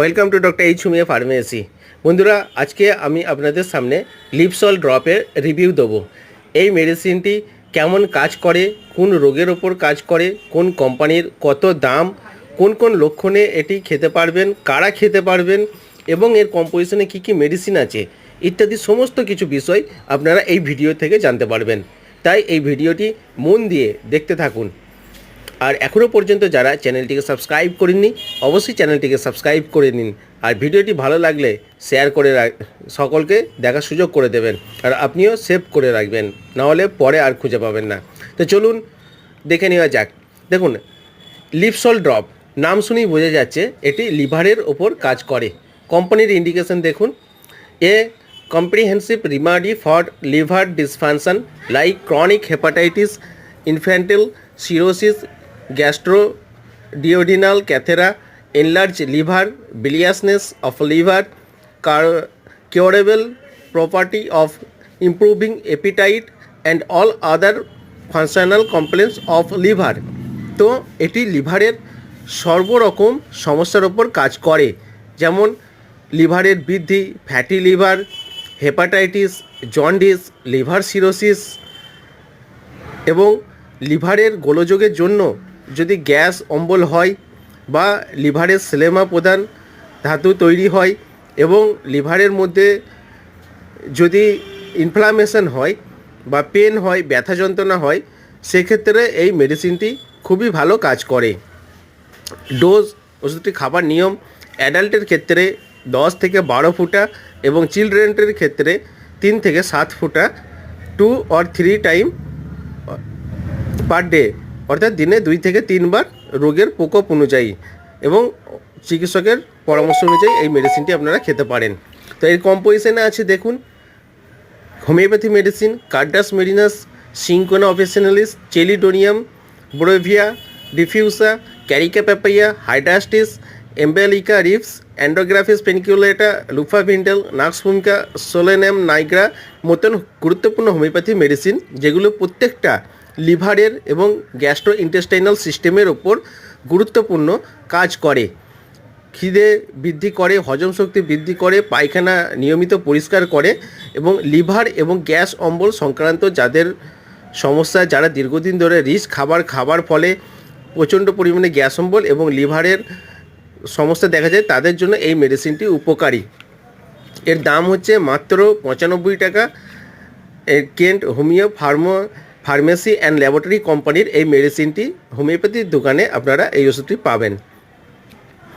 Welcome to doctor H হুমিয়া pharmacy বন্ধুরা, আজকে আমি আপনাদের সামনে লিপসল ড্রপের রিভিউ দেবো। এই মেডিসিনটি কেমন কাজ করে, কোন রোগের ওপর কাজ করে, কোন কোম্পানির কত দাম, কোন কোন লক্ষণে এটি খেতে পারবেন, কারা খেতে পারবেন এবং এর কম্পোজিশনে কী কী মেডিসিন আছে, ইত্যাদি সমস্ত কিছু বিষয় আপনারা এই ভিডিও থেকে জানতে পারবেন। তাই এই ভিডিওটি মন দিয়ে দেখতে থাকুন। আর এখনও পর্যন্ত যারা চ্যানেলটিকে সাবস্ক্রাইব করেননি অবশ্যই চ্যানেলটিকে সাবস্ক্রাইব করে নিন। আর ভিডিওটি ভালো লাগলে শেয়ার করে সকলকে দেখার সুযোগ করে দেবেন আর আপনিও সেভ করে রাখবেন নাহলে পরে আর খুঁজে পাবেন না। তো চলুন দেখে নেওয়া যাক। দেখুন লিপসল ড্রপ নাম শুনেই বোঝা যাচ্ছে এটি লিভারের ওপর কাজ করে। কোম্পানির ইন্ডিকেশন দেখুন a comprehensive remedy for liver liver like chronic hepatitis hepatitis, infantile gastro duodenal catarrh, enlarge liver, biliousness of liver, cure curable property of improving appetite and all other functional complaints of liver. তো এটি লিভারের সর্বরকম সমস্যার ওপর কাজ করে, যেমন লিভারের বৃদ্ধি, fatty liver, hepatitis, jaundice, liver cirrhosis এবং লিভারের গোলযোগের জন্য যদি গ্যাস অম্বল হয় বা লিভারের সেলেমা প্রদান ধাতু তৈরি হয় এবং লিভারের মধ্যে যদি ইনফ্লামেশন হয় বা পেন হয়, ব্যথা যন্ত্রণা হয়, সেক্ষেত্রে এই মেডিসিনটি খুবই ভালো কাজ করে। ডোজ ওষুধটি খাবার নিয়ম অ্যাডাল্টের ক্ষেত্রে দশ থেকে বারো ফুটা এবং চিলড্রেনের ক্ষেত্রে তিন থেকে সাত ফুটা two or three time per day অর্থাৎ দিনে দুই থেকে তিনবার রোগের প্রকোপ অনুযায়ী এবং চিকিৎসকের পরামর্শ অনুযায়ী এই মেডিসিনটি আপনারা খেতে পারেন। তো এর কম্পোজিশনে আছে দেখুন, homeopathy medicine carduus marianus, cinchona officinalis, chelidonium, boerhavia, diffusa carica papaya hydrastis emblica ribes andrographis paniculata luffa bindal nux vomica solanum, nigra, মতন গুরুত্বপূর্ণ হোমিওপ্যাথি মেডিসিন যেগুলো প্রত্যেকটা লিভারের এবং গ্যাস্ট্রো ইন্টেস্টাইনাল সিস্টেমের ওপর গুরুত্বপূর্ণ কাজ করে। খিদে বৃদ্ধি করে, হজম শক্তি বৃদ্ধি করে, পায়খানা নিয়মিত পরিষ্কার করে এবং লিভার এবং গ্যাস অম্বল সংক্রান্ত যাদের সমস্যা, যারা দীর্ঘদিন ধরে রিচ খাবার খাবার ফলে প্রচণ্ড পরিমাণে গ্যাস অম্বল এবং লিভারের সমস্যা দেখা যায়, তাদের জন্য এই মেডিসিনটি উপকারী। এর দাম হচ্ছে মাত্র পঁচানব্বই টাকা। Kent homeo pharma pharmacy and laboratory কোম্পানির এই মেডিসিনটি হোমিওপ্যাথির দোকানে আপনারা এই ওষুধটি পাবেন।